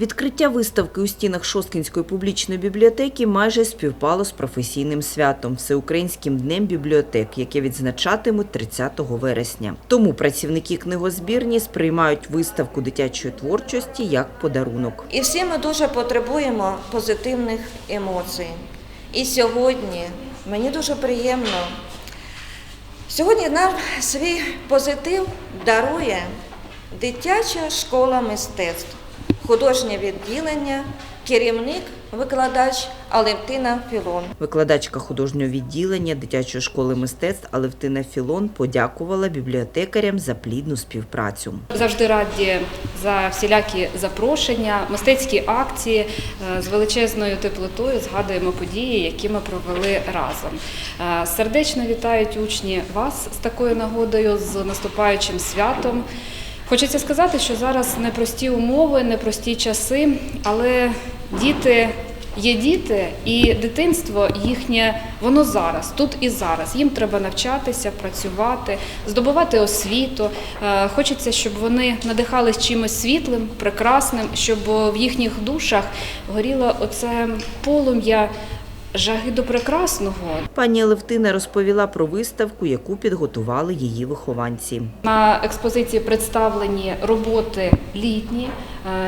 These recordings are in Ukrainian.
Відкриття виставки у стінах Шосткінської публічної бібліотеки майже співпало з професійним святом Всеукраїнським днем бібліотек, яке відзначатимуть 30 вересня. Тому працівники книгозбірні сприймають виставку дитячої творчості як подарунок. І всі ми дуже потребуємо позитивних емоцій. І сьогодні мені дуже приємно. Сьогодні нам свій позитив дарує дитяча школа мистецтв, художнє відділення, керівник, викладач Алевтина Філон. Викладачка художнього відділення дитячої школи мистецтв Алевтина Філон подякувала бібліотекарям за плідну співпрацю. Завжди раді за всілякі запрошення, мистецькі акції Е, з величезною теплотою згадуємо події, які ми провели разом. Е, Сердечно вітають учні вас з такою нагодою, з наступаючим святом. Хочеться сказати, що зараз непрості умови, непрості часи, але діти є діти, і дитинство їхнє воно зараз, тут і зараз. Їм треба навчатися, працювати, здобувати освіту. Е, Хочеться, щоб вони надихались чимось світлим, прекрасним, щоб в їхніх душах горіло оце полум'я жаги до прекрасного, Пані Алевтина розповіла про виставку, яку підготували її вихованці. На експозиції представлені роботи літні.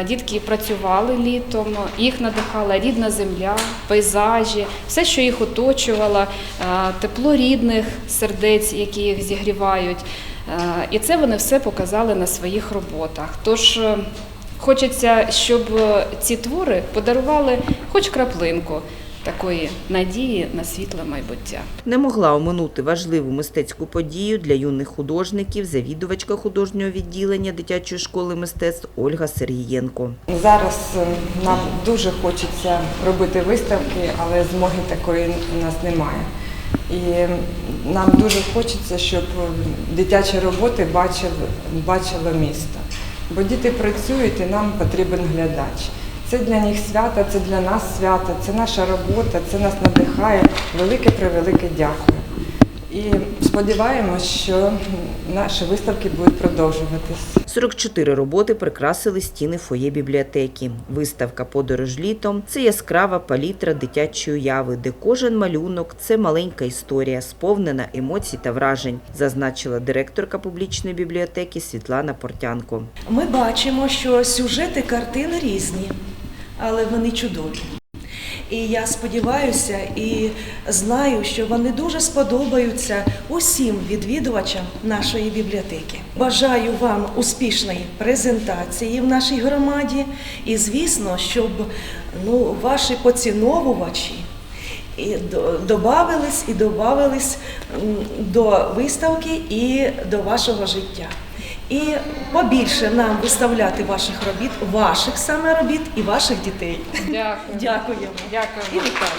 Е, Дітки працювали літом, їх надихала рідна земля, пейзажі, все, що їх оточувало, е, тепло рідних сердець, які їх зігрівають. Е, І це вони все показали на своїх роботах. Тож хочеться, щоб ці твори подарували хоч краплинку такої надії на світле майбуття. Не могла оминути важливу мистецьку подію для юних художників завідувачка художнього відділення дитячої школи мистецтв Ольга Сергієнко. Зараз е, нам дуже хочеться робити виставки, але змоги такої у нас немає. І нам дуже хочеться, щоб дитячі роботи бачили, бачило місто. Бо діти працюють і нам потрібен глядач. Це для них свято, це для нас свято, це наша робота, це нас надихає. Велике превелике дякую. І сподіваємось, що наші виставки будуть продовжуватись. 44 роботи прикрасили стіни фоє бібліотеки. Виставка Подорож літом це яскрава палітра дитячої уяви, де кожен малюнок це маленька історія, сповнена емоцій та вражень, зазначила директорка публічної бібліотеки Світлана Портянко. Ми бачимо, що сюжети картин різні, але вони чудові. І я сподіваюся і знаю, що вони дуже сподобаються усім відвідувачам нашої бібліотеки. Бажаю вам успішної презентації в нашій громаді, і звісно, щоб ну, ваші поціновувачі і до- добавились і добавились до виставки і до вашого життя. І побільше нам виставляти ваших робіт, ваших саме робіт і ваших дітей. Дякую. Дякуємо. Дякую. І вітаю.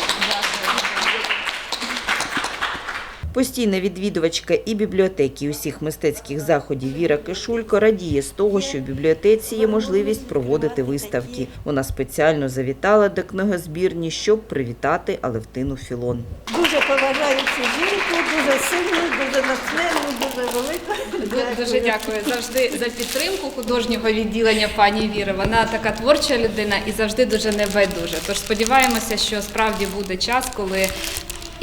Постійна відвідувачка і бібліотеки усіх мистецьких заходів Віра Кишулько радіє з того, що в бібліотеці є можливість проводити виставки. Вона спеціально завітала до книгозбірні, щоб привітати Алевтину Філон. Дуже поважаю цю жінку, дуже сильно, дуже натхненну, дуже велику. Дякую. Дуже дякую завжди за підтримку художнього відділення пані Віри. Вона така творча людина і завжди дуже небайдужа. Тож сподіваємося, що справді буде час, коли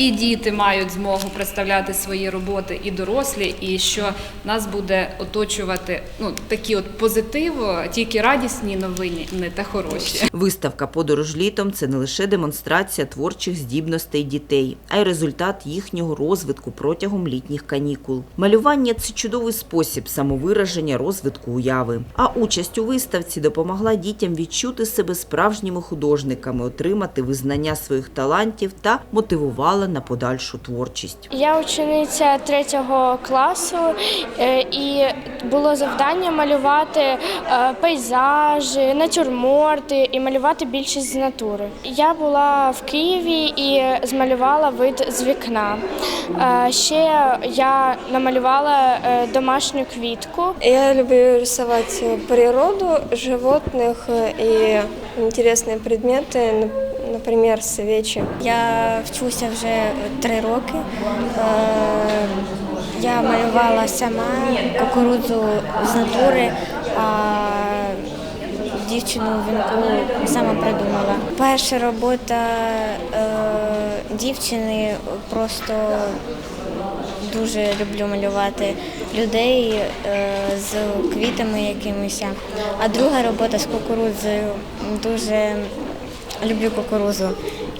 і діти мають змогу представляти свої роботи, і дорослі, і що нас буде оточувати ну такі от позитиво, тільки радісні новини не та хороші. Виставка Подорож літом це не лише демонстрація творчих здібностей дітей, а й результат їхнього розвитку протягом літніх канікул. Малювання це чудовий спосіб самовираження розвитку уяви. А участь у виставці допомогла дітям відчути себе справжніми художниками, отримати визнання своїх талантів та мотивувала на подальшу творчість. Я учениця третього класу, е, і було завдання малювати е, пейзажі, натюрморти і малювати більшість з натури. Я була в Києві і змалювала вид з вікна. Е, Ще я намалювала е, домашню квітку. Я люблю рисовать природу, животных э, и интересные предметы, н- например, свечи. Я вчуся вже три роки. Е, Я малювала сама кукурудзу з натури, а дівчину вінку саме придумала. Перша робота е, дівчини просто дуже люблю малювати людей е, з квітами якимись. А друга робота з кукурудзою дуже люблю кукурузу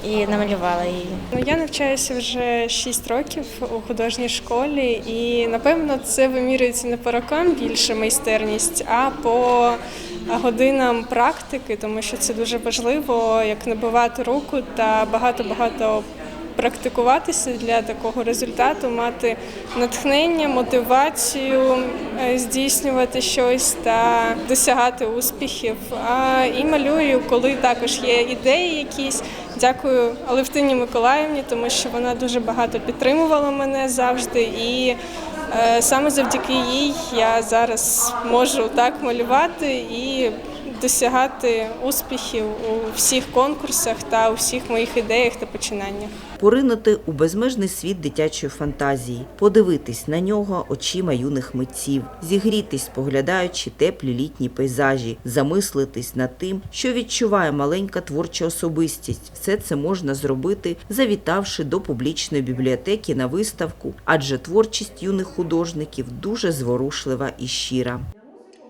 і намалювала її. Ну, я навчаюся вже 6 років у художній школі, і напевно це вимірюється не по рокам більше майстерність, а по годинам практики, тому що це дуже важливо, як набивати руку та багато-багато практикуватися для такого результату, мати натхнення, мотивацію, е, здійснювати щось та досягати успіхів. А і малюю, коли також є ідеї якісь. Дякую Алевтині Миколаївні, тому що вона дуже багато підтримувала мене завжди. І е, саме завдяки їй я зараз можу так малювати і досягати успіхів у всіх конкурсах та у всіх моїх ідеях та починаннях. поринути у безмежний світ дитячої фантазії, подивитись на нього очима юних митців, зігрітись, поглядаючи теплі літні пейзажі, замислитись над тим, що відчуває маленька творча особистість. Все це можна зробити, завітавши до публічної бібліотеки на виставку, адже творчість юних художників дуже зворушлива і щира.